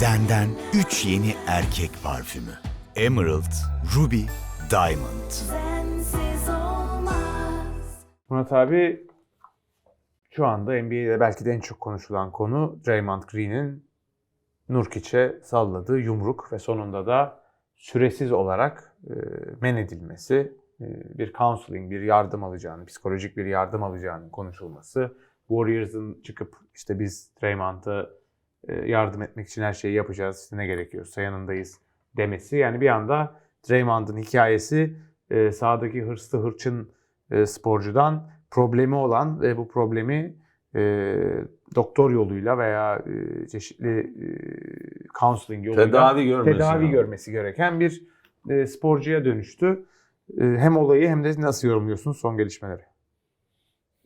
Zen'den 3 yeni erkek parfümü. Emerald, Ruby, Diamond. Murat abi şu anda NBA'de belki de en çok konuşulan konu Draymond Green'in Nurkic'e salladığı yumruk ve sonunda da süresiz olarak e, men edilmesi, e, bir counseling, bir yardım alacağını, psikolojik bir yardım alacağının konuşulması, Warriors'ın çıkıp işte biz Draymond'a e, yardım etmek için her şeyi yapacağız, işte ne gerekiyorsa yanındayız demesi. Yani bir anda Draymond'ın hikayesi e, sahadaki hırslı hırçın e, sporcudan problemi olan ve bu problemi e, doktor yoluyla veya e, çeşitli e, counseling yoluyla Tedavi görmesi. tedavi görmesi gereken bir e, sporcuya dönüştü. E, hem olayı hem de nasıl yorumluyorsun son gelişmeleri?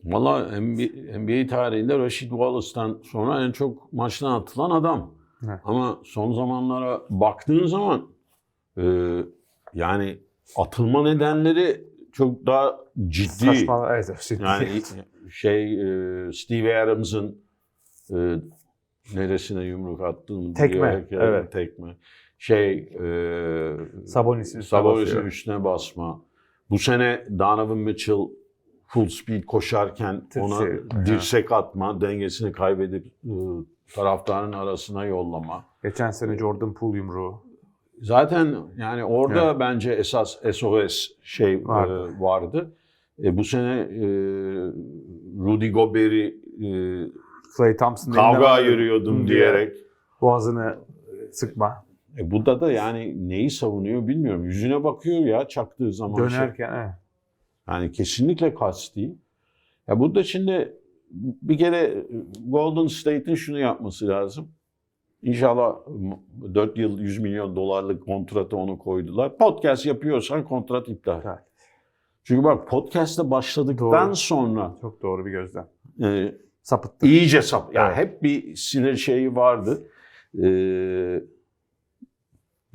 Valla NBA, tarihinde Rashid Wallace'tan sonra en çok maçtan atılan adam. Evet. Ama son zamanlara baktığın zaman e, yani atılma nedenleri çok daha ciddi. Saçma, evet, evet. Yani şey e, Steve Adams'ın e, neresine yumruk attığını Tekme, biliyor evet. Tekme. Şey e, Sabonis'in üstüne basıyor. üstüne basma. Bu sene Donovan Mitchell full speed koşarken Tırsı- ona dirsek atma, dengesini kaybedip e, taraftarın arasına yollama. Geçen sene Jordan Poole yumruğu. Zaten yani orada Evet. bence esas SOS şey Vardı. vardı. vardı. E, bu sene e, Rudy Gobert'i e, Clay Thompson'ın kavga ayırıyordum diye diyerek. boğazını sıkma. E, burada da yani neyi savunuyor bilmiyorum. Yüzüne bakıyor ya çaktığı zaman. şey. Dönerken evet. Yani kesinlikle kasti. Ya burada şimdi bir kere Golden State'in şunu yapması lazım. İnşallah 4 yıl 100 milyon dolarlık kontratı onu koydular. Podcast yapıyorsan kontrat iptal. İptal. Çünkü bak podcast'la başladıktan Doğru. sonra Çok doğru bir gözlem. e, Sapıttı. iyice sap. Ya Evet. hep bir sinir şeyi vardı. Ee,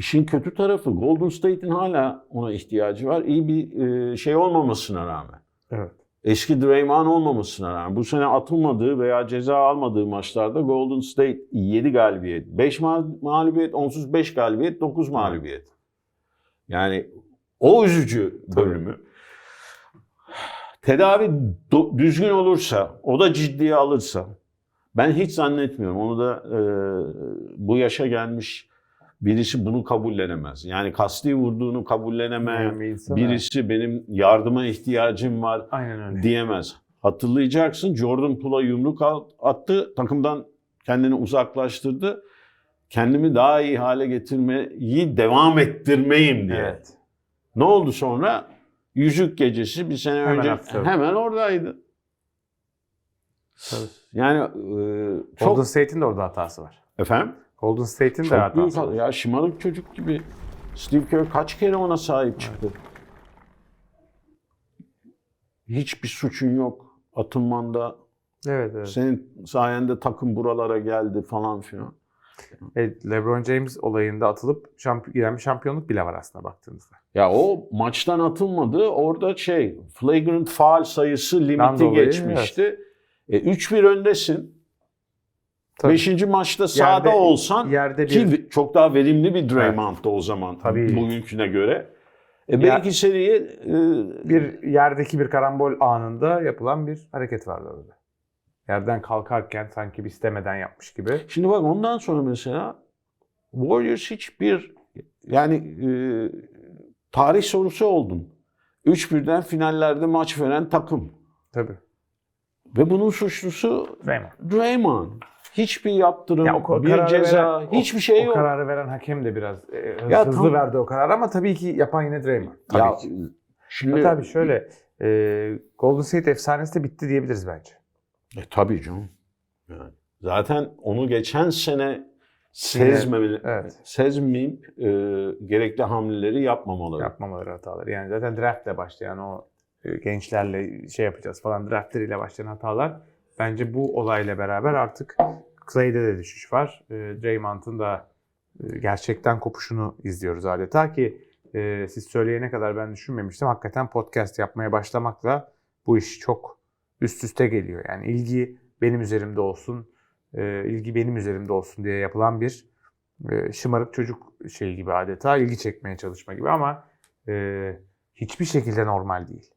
işin kötü tarafı Golden State'in hala ona ihtiyacı var. İyi bir e, şey olmamasına rağmen. Evet. Eski Draymond olmamasına rağmen bu sene atılmadığı veya ceza almadığı maçlarda Golden State 7 galibiyet, 5 mağlubiyet, onsuz 5 galibiyet, 9 mağlubiyet. Yani o üzücü bölümü. Tedavi düzgün olursa, o da ciddiye alırsa ben hiç zannetmiyorum. Onu da e, bu yaşa gelmiş birisi bunu kabullenemez. Yani kasti vurduğunu kabullenemeyen Yani bir birisi benim yardıma ihtiyacım var Aynen öyle. diyemez. Hatırlayacaksın Jordan Poole'a yumruk attı. Takımdan kendini uzaklaştırdı. Kendimi daha iyi hale getirmeyi devam ettirmeyim diye. Evet. Ne oldu sonra? Yüzük gecesi bir sene Hemen önce attı. hemen oradaydı. Tabii. Yani e, çok Golden State'in de orada hatası var. efendim Golden State'in de çok büyük hatası ya şımarık çocuk gibi Steve Kerr kaç kere ona sahip çıktı. Hiçbir suçun yok atılmanda. Evet, evet. Senin sayende takım buralara geldi falan filan. Evet, LeBron James olayında atılıp şamp giden bir şampiyonluk bile var aslında baktığınızda. Ya o maçtan atılmadı. Orada şey flagrant foul sayısı limiti dolayı, geçmişti. E, 3-1 öndesin. Tabii. Beşinci maçta sahada Yerde- olsan yerde ki bir- çok daha verimli bir Draymond'da o zaman Tabii. bugünküne göre. E, belki seriye e, Bir yerdeki bir karambol anında yapılan bir hareket vardı orada. Yerden kalkarken sanki bir istemeden yapmış gibi. Şimdi bak ondan sonra mesela Warriors hiçbir yani e, tarih sorusu oldun. 3-1'den finallerde maç veren takım. Tabii. Ve bunun suçlusu Draymond. Draymond. Hiçbir yaptırım, Ya o bir ceza, veren- hiçbir şey o yok. kararı veren hakem de biraz e, Ya hızlı tam- verdi o kararı ama tabii ki yapan yine Draymond. Tabii ya, ki. Şimdi, tabii şöyle e, Golden State efsanesi de bitti diyebiliriz bence. E, tabii canım. Yani zaten onu geçen sene sezmemeli, Evet. sezmeyip e, gerekli hamleleri yapmamaları. Yapmamaları hataları. Yani zaten draftle başlayan o e, gençlerle şey yapacağız falan draftleriyle başlayan hatalar bence bu olayla beraber artık Clay'de de düşüş var. E, Draymond'un da e, gerçekten kopuşunu izliyoruz adeta ki e, siz söyleyene kadar ben düşünmemiştim. Hakikaten podcast yapmaya başlamakla bu iş çok üst üste geliyor. Yani ilgi benim üzerimde olsun, e, ilgi benim üzerimde olsun diye yapılan bir e, şımarık çocuk şey gibi adeta ilgi çekmeye çalışma gibi ama e, hiçbir şekilde normal değil.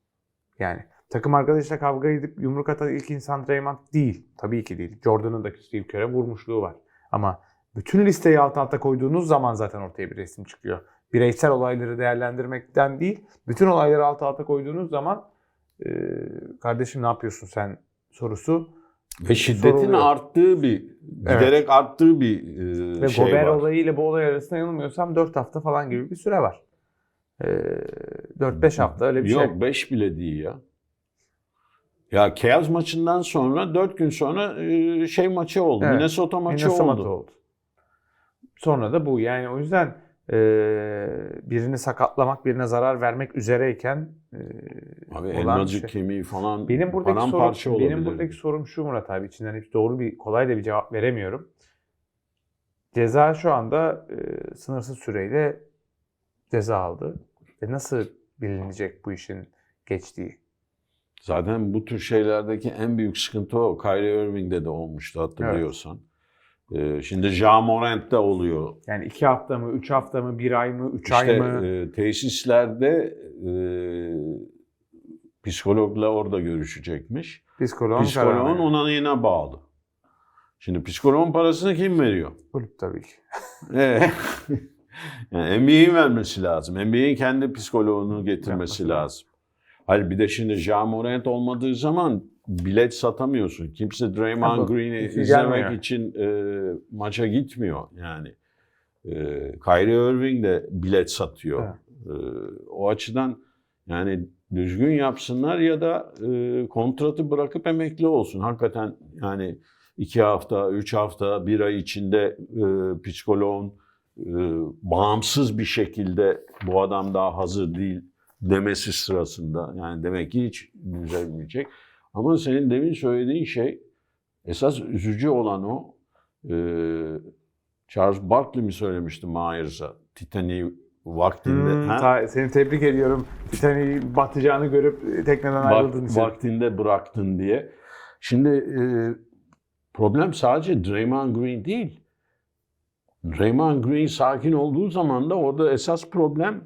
Yani takım arkadaşıyla kavga edip yumruk atan ilk insan Draymond değil. Tabii ki değil. Jordan'ın da Steve Kerr'e vurmuşluğu var. Ama bütün listeyi alt alta koyduğunuz zaman zaten ortaya bir resim çıkıyor. Bireysel olayları değerlendirmekten değil, bütün olayları alt alta koyduğunuz zaman e, kardeşim ne yapıyorsun sen sorusu Ve şiddetin Soruluyor. arttığı bir, giderek arttığı bir e, Ve şey Gober var. olayı ile bu olay arasında yanılmıyorsam 4 hafta falan gibi bir süre var. Ee, 4-5 hafta öyle bir Yok şey. 5 bile değil ya. Ya Cavs maçından sonra 4 gün sonra e, şey maçı oldu. Evet. Minnesota maçı Minnesota oldu. oldu. Sonra da bu. Yani o yüzden e, birini sakatlamak, birine zarar vermek üzereyken e, Abi elmacık şey. kemiği falan Benim buradaki sorum, benim olabilir. buradaki sorum şu Murat abi içinden hiç doğru bir kolay da bir cevap veremiyorum. Ceza şu anda e, sınırsız süreyle ceza aldı. Ve nasıl bilinecek bu işin geçtiği? Zaten bu tür şeylerdeki en büyük sıkıntı o. Kyrie Irving'de de olmuştu hatırlıyorsan. Ee, şimdi Ja Morant'te oluyor. Yani iki hafta mı, üç hafta mı, bir ay mı, üç İşte ay mı? e, tesislerde e, psikologla orada görüşecekmiş. Psikoloğun Psikoloğun onayına bağlı. Şimdi psikoloğun parasını kim veriyor? Kulüp tabii ki. Ee, yani NBA'in vermesi lazım. NBA'in kendi psikoloğunu getirmesi lazım. Hayır bir de şimdi Ja Morant olmadığı zaman bilet satamıyorsun. Kimse Draymond Tabii, Green'i izlemek gelmiyor. için e, maça gitmiyor yani. E, Kyrie Irving de bilet satıyor. E, o açıdan yani düzgün yapsınlar ya da e, kontratı bırakıp emekli olsun. Hakikaten yani iki hafta, üç hafta, bir ay içinde e, psikoloğun e, bağımsız bir şekilde bu adam daha hazır değil demesi sırasında yani demek ki hiç düzelmeyecek. Ama senin demin söylediğin şey esas üzücü olan o e, Charles Barkley mi söylemişti Myers'a Titanic'i vaktinde Hmm, ha? ta- seni tebrik ediyorum. Titanic'in batacağını görüp tekneden Vak- ayrıldığın için. vaktinde bıraktın diye. Şimdi e, problem sadece Draymond Green değil. Draymond Green sakin olduğu zaman da orada esas problem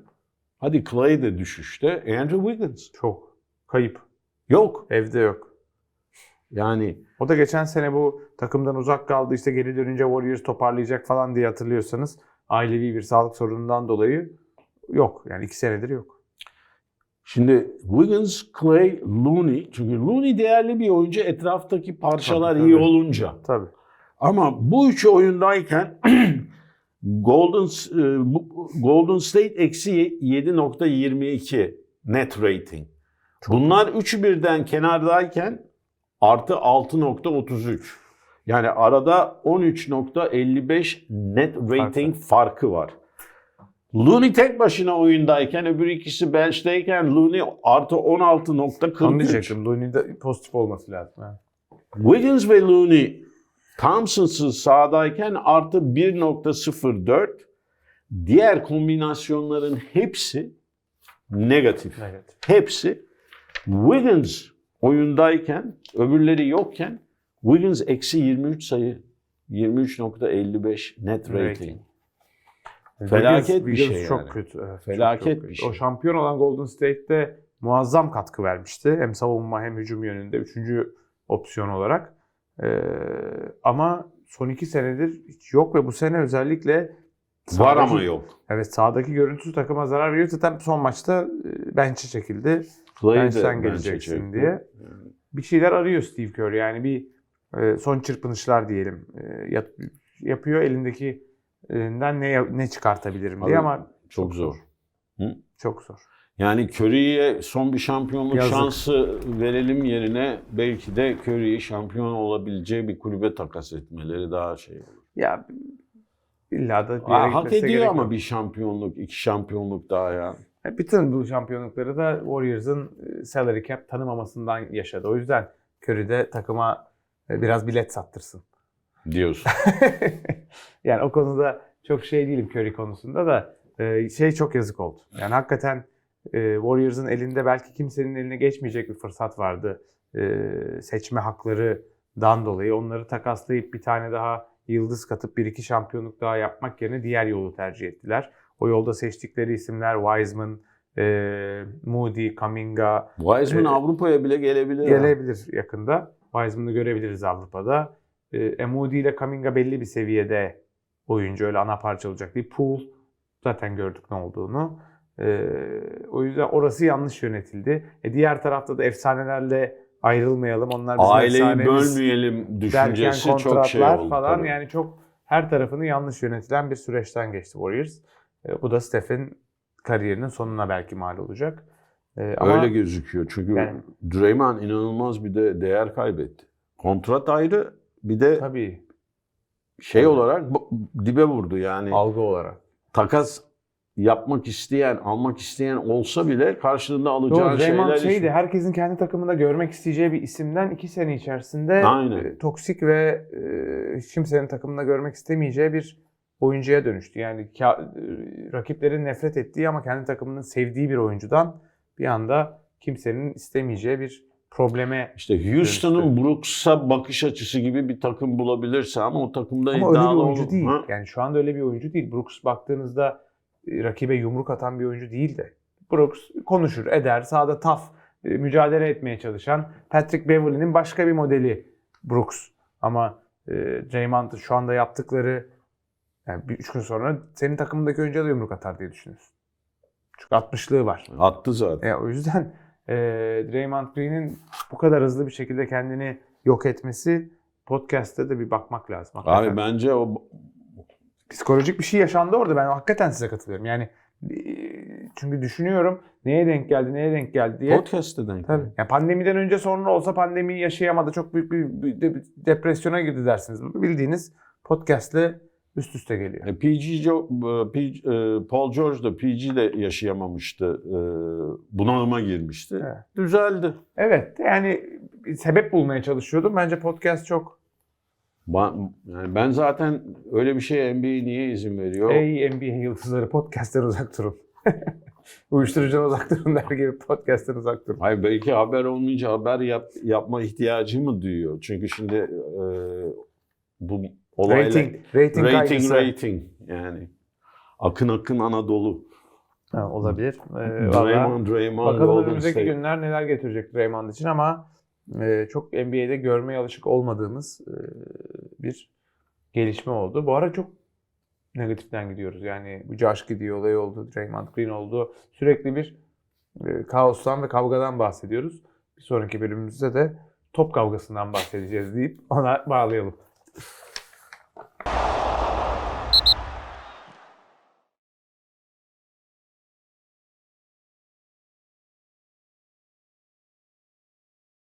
hadi Clay de düşüşte Andrew Wiggins. Çok. Kayıp. Yok. Evde yok. Yani O da geçen sene bu takımdan uzak kaldı işte geri dönünce Warriors toparlayacak falan diye hatırlıyorsanız ailevi bir sağlık sorunundan dolayı yok. Yani iki senedir yok. Şimdi Wiggins, Clay, Looney. Çünkü Looney değerli bir oyuncu etraftaki parçalar Tabii, iyi tabii. olunca. Tabii. Ama bu üçü oyundayken Golden e, Golden State eksi 7.22 net rating. Bunlar üçü birden kenardayken artı 6.33. Yani arada 13.55 net rating farkı var. Looney tek başına oyundayken öbür ikisi bench'teyken Looney artı 16.43. Onu diyecektim. Looney'de pozitif olması lazım. Wiggins ve Looney Thompson'sız sahadayken artı 1.04. Diğer kombinasyonların hepsi negatif. Evet. Hepsi. Wiggins oyundayken, öbürleri yokken Wiggins eksi 23 sayı. 23.55 net rating. Felaket bir Wiggins şey çok yani. kötü. evet, Felaket çok bir şey. O şampiyon olan Golden State'de muazzam katkı vermişti. Hem savunma hem hücum yönünde. Üçüncü opsiyon olarak. Ee, ama son iki senedir hiç yok ve bu sene özellikle Var sahadaki- ama yok. Evet sahadaki görüntüsü takıma zarar veriyor. Zaten son maçta e, bench'e çekildi. Bench'ten geleceksin çekti. diye. Bir şeyler arıyor Steve Kerr. Yani bir e, son çırpınışlar diyelim. E, yap- yapıyor elindeki elinden ne ne çıkartabilirim diye Abi, ama Çok zor. çok zor. Yani Curry'e son bir şampiyonluk Yazık. şansı verelim yerine belki de Curry'i şampiyon olabileceği bir kulübe takas etmeleri daha şey olur. Ya illa da bir yere Aa, hak gitmesine ediyor gerek ama yok. bir şampiyonluk, iki şampiyonluk daha ya. E, Bütün bu şampiyonlukları da Warriors'ın e, salary cap tanımamasından yaşadı. O yüzden Curry de takıma e, biraz bilet sattırsın. diyorsun. yani o konuda çok şey değilim Curry konusunda da e, şey çok yazık oldu. Yani hakikaten e, Warriors'ın elinde belki kimsenin eline geçmeyecek bir fırsat vardı. E, seçme haklarından dolayı onları takaslayıp bir tane daha yıldız katıp bir iki şampiyonluk daha yapmak yerine diğer yolu tercih ettiler. O yolda seçtikleri isimler Wiseman, e, Moody, Kaminga Wiseman Ee, Avrupa'ya bile gelebilir. ha. gelebilir yakında. Wiseman'ı görebiliriz Avrupa'da. E, e, Moody ile Kaminga belli bir seviyede oyuncu öyle ana parça olacak değil. Poole zaten gördük ne olduğunu. E, o yüzden orası yanlış yönetildi. E, diğer tarafta da efsanelerle ayrılmayalım. Onlar bizim Aileyi efsanemiz bölmeyelim derken düşüncesi çok şey kontratlar oldu. falan tabii. yani çok her tarafını yanlış yönetilen bir süreçten geçti Warriors. E, bu da Steph'in kariyerinin sonuna belki mal olacak. E, ama Öyle gözüküyor. Çünkü Yani- Draymond inanılmaz bir de değer kaybetti. Kontrat ayrı bir de tabii şey olarak dibe vurdu yani. algı olarak. Takas yapmak isteyen, almak isteyen olsa bile karşılığında alacağı Doğru, şeyler şeydi, herkesin kendi takımında görmek isteyeceği bir isimden iki sene içerisinde Aynen. e, toksik ve e, hiç kimsenin takımında görmek istemeyeceği bir oyuncuya dönüştü. Yani e, rakiplerin nefret ettiği ama kendi takımının sevdiği bir oyuncudan bir anda kimsenin istemeyeceği bir probleme İşte Houston'un Dönüştü. Brooks'a bakış açısı gibi bir takım bulabilirse ama o takımda ama öyle bir iddialı oyuncu olur. değil. Ha? Yani şu anda öyle bir oyuncu değil. Brooks baktığınızda rakibe yumruk atan bir oyuncu değil de. Brooks konuşur, eder, sahada taf, e, mücadele etmeye çalışan Patrick Beverly'nin başka bir modeli Brooks. Ama e, Draymond'ın şu anda yaptıkları yani bir üç gün sonra senin takımındaki oyuncuya da yumruk atar diye düşünüyorsun. Çünkü 60'lığı var. Attı zaten. E, o yüzden e, Draymond Green'in bu kadar hızlı bir şekilde kendini yok etmesi podcast'te de bir bakmak lazım. Hakikaten. Abi bence o Psikolojik bir şey yaşandı orada. Ben hakikaten size katılıyorum. Yani e, çünkü düşünüyorum neye denk geldi, neye denk geldi diye. podcast'te denk Tabii. Yani pandemiden önce sonra olsa pandemiyi yaşayamadı. Çok büyük bir, bir de- bir depresyona girdi dersiniz. Bildiğiniz podcast'le üst üste geliyor. E, PG, Jo- e, P- e, Paul George da PG de yaşayamamıştı. E, bunalıma girmişti. Evet. Düzeldi. Evet yani sebep bulmaya çalışıyordum. Bence podcast çok Ben, yani ben zaten öyle bir şeye NBA niye izin veriyor? Ey NBA yıldızları podcast'ten uzak durun. Uyuşturucudan uzak durun der gibi podcast'ten uzak durun. Hayır belki haber olmayınca haber yap, yapma ihtiyacı mı duyuyor? Çünkü şimdi e, bu olaylar... Rating, rating, rating, rating yani. Akın akın Anadolu. Ha, olabilir. Ee, Draymond, Draymond, Bakalım Golden önümüzdeki State. günler neler getirecek Draymond için ama çok NBA'de görmeye alışık olmadığımız e, bir gelişme oldu. Bu ara çok negatiften gidiyoruz. Yani bu Josh gidiyor olay oldu, Draymond Green oldu. Sürekli bir e, kaostan ve kavgadan bahsediyoruz. Bir sonraki bölümümüzde de top kavgasından bahsedeceğiz deyip ona bağlayalım.